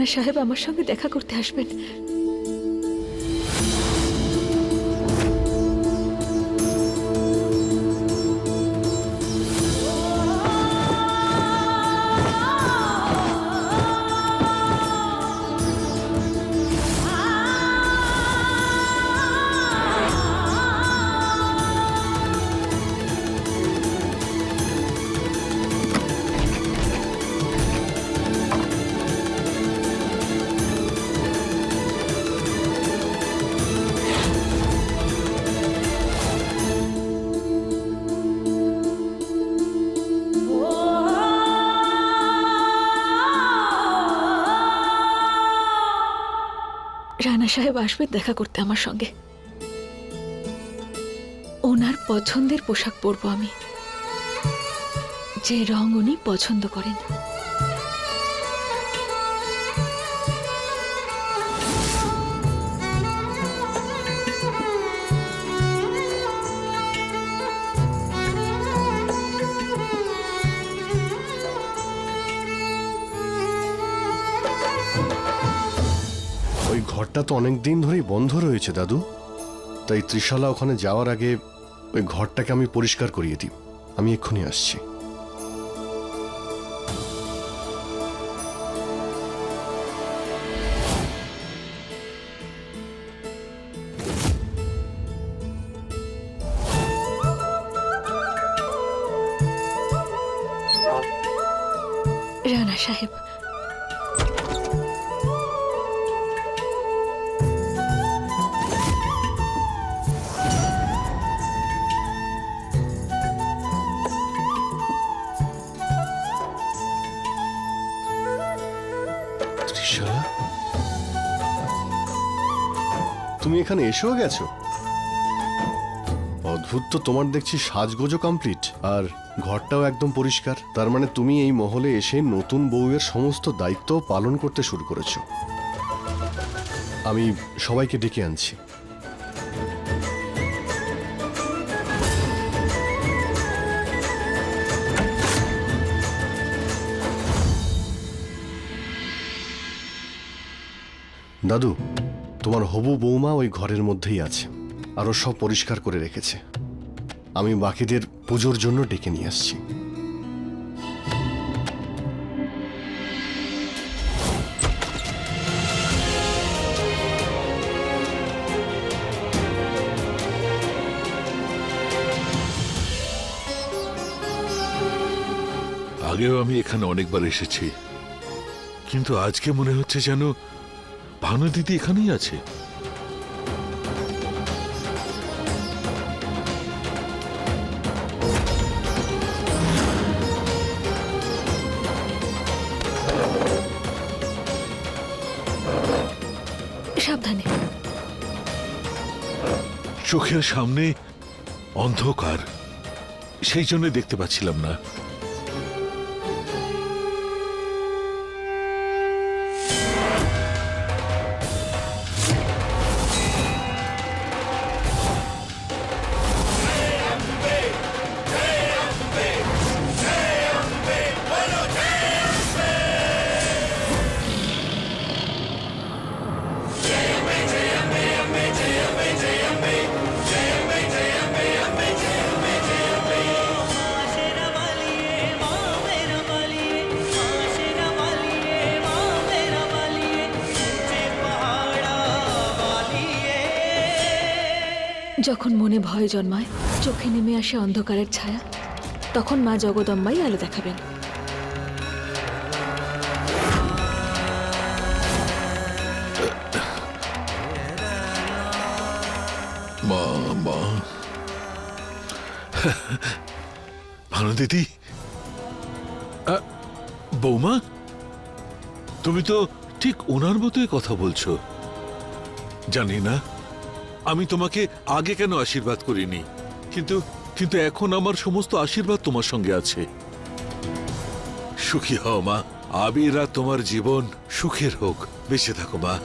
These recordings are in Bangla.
রানা সাহেব আমার সঙ্গে দেখা করতে আসবেন। সাহেব আসবে দেখা করতে আমার সঙ্গে। ওনার পছন্দের পোশাক পরবো আমি। যে রং উনি পছন্দ করেন। ওই ঘরটা তো অনেক দিন ধরেই বন্ধ রয়েছে, দাদু। তাই ত্রিশালা ওখানে যাওয়ার আগে ওই ঘরটাকে আমি পরিষ্কার করিয়ে দিই। আমি এক্ষুনি আসছি। রানা সাহেব ত্রিশালা তুমি এখানে এসেও গেছো? অদ্ভুত তো তোমার দেখছি সাজগোজও কমপ্লিট আর ঘরটাও একদম পরিষ্কার। তার মানে তুমি এই মহলে এসে নতুন বউয়ের সমস্ত দায়িত্ব পালন করতে শুরু করেছ। আমি সবাইকে ডেকে আনছি। দাদু, তোমার হবু বৌমা ওই ঘরের মধ্যেই আছে আরও সব পরিষ্কার করে রেখেছে। আমি বাকিদের পুজোর জন্য ডেকে নিয়ে আসছি। আগেও আমি এখানে অনেকবার এসেছি, কিন্তু আজকে মনে হচ্ছে যেন ভানু দিদি এখানেই আছে। সাবধানে। চোখের সামনে অন্ধকার। সেই জন্য দেখতে পাচ্ছিলাম না। যখন মনে ভয় জন্মায়, চোখে নেমে আসে অন্ধকারের ছায়া, তখন মা জগদম্বাই আলো দেখাবেন। মা মা। দিদি। বৌমা, তুমি তো ঠিক ওনার মতোই কথা বলছো। জানি না। আমি তোমাকে আগে কেন আশীর্বাদ করিনি? কিন্তু কিন্তু এখন আমার সমস্ত আশীর্বাদ তোমার সঙ্গে আছে। সুখী হও, মা। আবিরা তোমার জীবন সুখের হোক। বেঁচে থাকো, মা।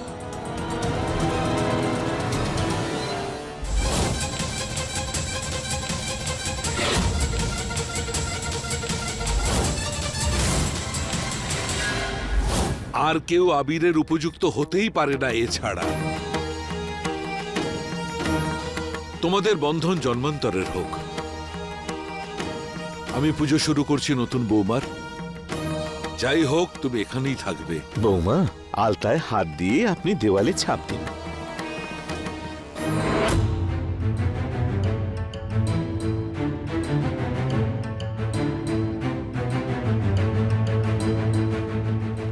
আর কেউ আবিরের উপযুক্ত হতেই পারে না এছাড়া। তোমাদের বন্ধন জন্মান্তরের হোক। আমি পুজো শুরু করছি নতুন বৌমার। যাই হোক, তুমি এখানেই থাকবে। বৌমা, আলতায় হাত দিয়ে আপনি দেওয়ালে ছাপ দিন।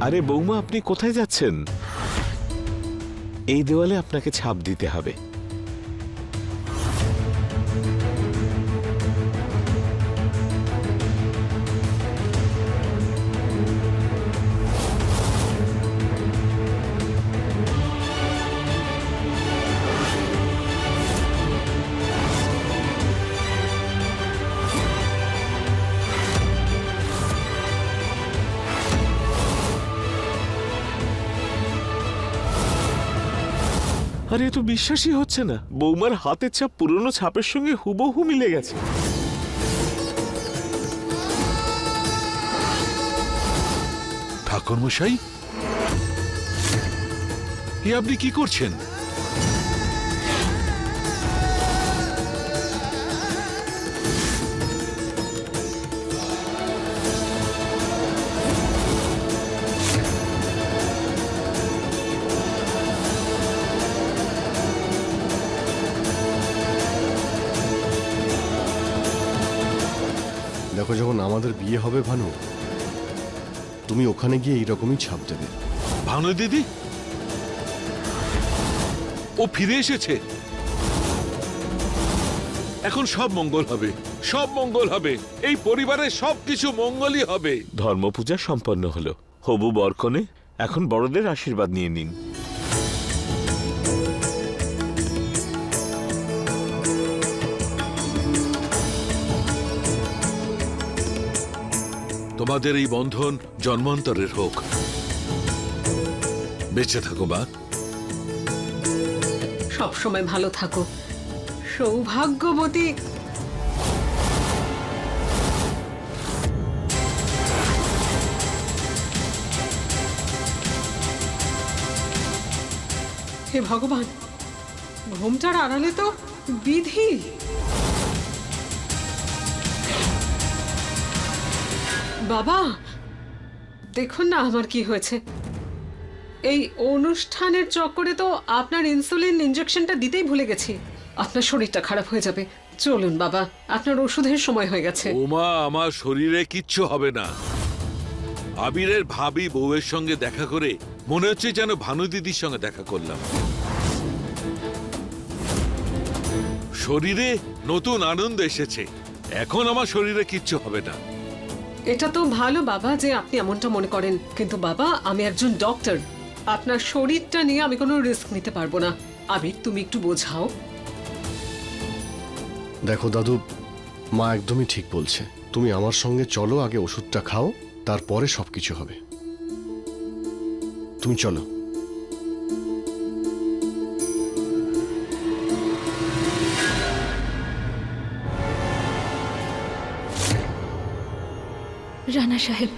আরে বৌমা, আপনি কোথায় যাচ্ছেন? এই দেওয়ালে আপনাকে ছাপ দিতে হবে। আরে তো বিশ্বাসই হচ্ছে না। বৌমার হাতের ছাপ পুরনো ছাপের সঙ্গে হুবহু মিলে গেছে। ঠাকুর মশাই আপনি কি করছেন? দেখো যখন আমাদের বিয়ে হবে ভানু তুমি ওখানে গিয়ে এইরকমই ছাপ দেবে। ভানু দিদি? ও ফিরে এসেছে। এখন সব মঙ্গল হবে সব মঙ্গল হবে। এই পরিবারের সবকিছু মঙ্গলই হবে। ধর্মপূজা সম্পন্ন হলো। হবু বরকনে এখন বড়দের আশীর্বাদ নিয়ে নিন। তোমাদের এই বন্ধন জন্মান্তরের হোক। বেঁচে থাকো বা সবসময় ভালো থাকো। সৌভাগ্যবতী। হে ভগবান, ঘুমটার আড়ালে তো বিধি। বাবা, দেখুন না আমার কি হয়েছে। এই অনুষ্ঠানের চক্করে তো আপনার ইনসুলিন ইঞ্জেকশনটা দিতেই ভুলে গেছি। আপনার শরীরটা খারাপ হয়ে যাবে। চলুন বাবা, আপনার ওষুধের সময় হয়ে গেছে। ওমা আমার শরীরে কিচ্ছু হবে না। আবিরের ভাবি বউয়ের সঙ্গে দেখা করে মনে হচ্ছে যেন ভানু দিদির সঙ্গে দেখা করলাম। শরীরে নতুন আনন্দ এসেছে। এখন আমার শরীরে কিচ্ছু হবে না। এটা তো ভালো বাবা যে আপনি এমনটা মনে করেন। কিন্তু বাবা, আমি একজন ডক্টর আপনার শরীরটা নিয়ে আমি কোনো রিস্ক নিতে পারব না। আবির তুমি একটু বোঝাও। দেখো দাদু, মা একদমই ঠিক বলছে। তুমি আমার সঙ্গে চলো, আগে ওষুধটা খাও, তারপরে সব কিছু হবে। তুমি চলো। রানা সাহেব।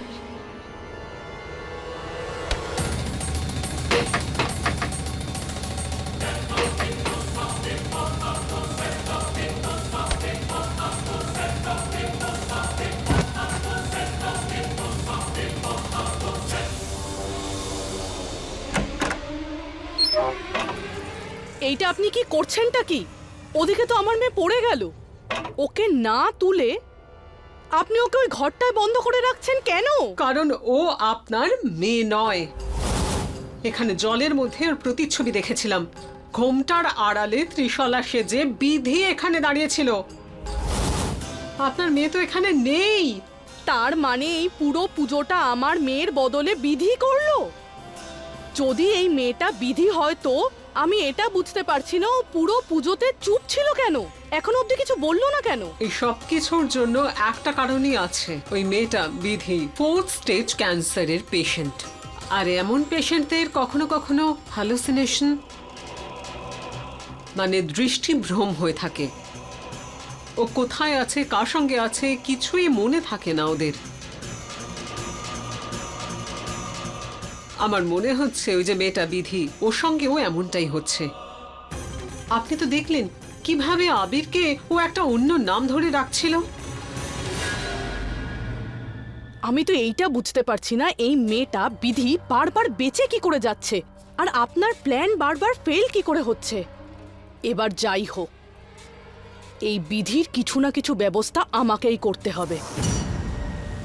এইটা আপনি কি করছেনটা কি? ওদিকে তো আমার মেয়ে পড়ে গেল। ওকে না তুলে আপনি ওকে ওই ঘরটায় বন্ধ করে রাখছেন কেন? কারণ ও আপনার মেয়ে নয়। এখানে জলের মধ্যে ওর প্রতিচ্ছবি দেখেছিলাম। ঘোমটার আড়ালে ত্রিশলা সেজে বিধি এখানে দাঁড়িয়েছিল। আপনার মেয়ে তো এখানে নেই। তার মানে এই পুরো পুজোটা আমার মেয়ের বদলে বিধি করল? যদি এই মেয়েটা বিধি হয় তো আমি এটা বুঝতে পারছি না ও পুরো পুজোতে চুপ ছিল কেন? এখনও অবধি কিছু বলল না কেন? এই সব কিছুর জন্য একটা কারণই আছে। ওই মেয়েটা বিধি ফোর্থ স্টেজ ক্যান্সারের পেশেন্ট আর এমন পেশেন্টদের কখনো কখনো হ্যালুসিনেশন মানে দৃষ্টিভ্রম হয়ে থাকে। ও কোথায় আছে, কার সঙ্গে আছে, কিছুই মনে থাকে না ওদের। আমার মনে হচ্ছে ওই যে মেয়েটা বিধি, ওর সঙ্গেও এমনটাই হচ্ছে। আপনি তো দেখলেন কীভাবে আবিরকে ও একটা অন্য নাম ধরে রাখছিল আমি তো এইটা বুঝতে পারছি না, এই মেয়েটা বিধি বারবার বেঁচে কি করে যাচ্ছে? আর আপনার প্ল্যান বারবার ফেল কি করে হচ্ছে? এবার যাই হোক, এই বিধির কিছু না কিছু ব্যবস্থা আমাকেই করতে হবে।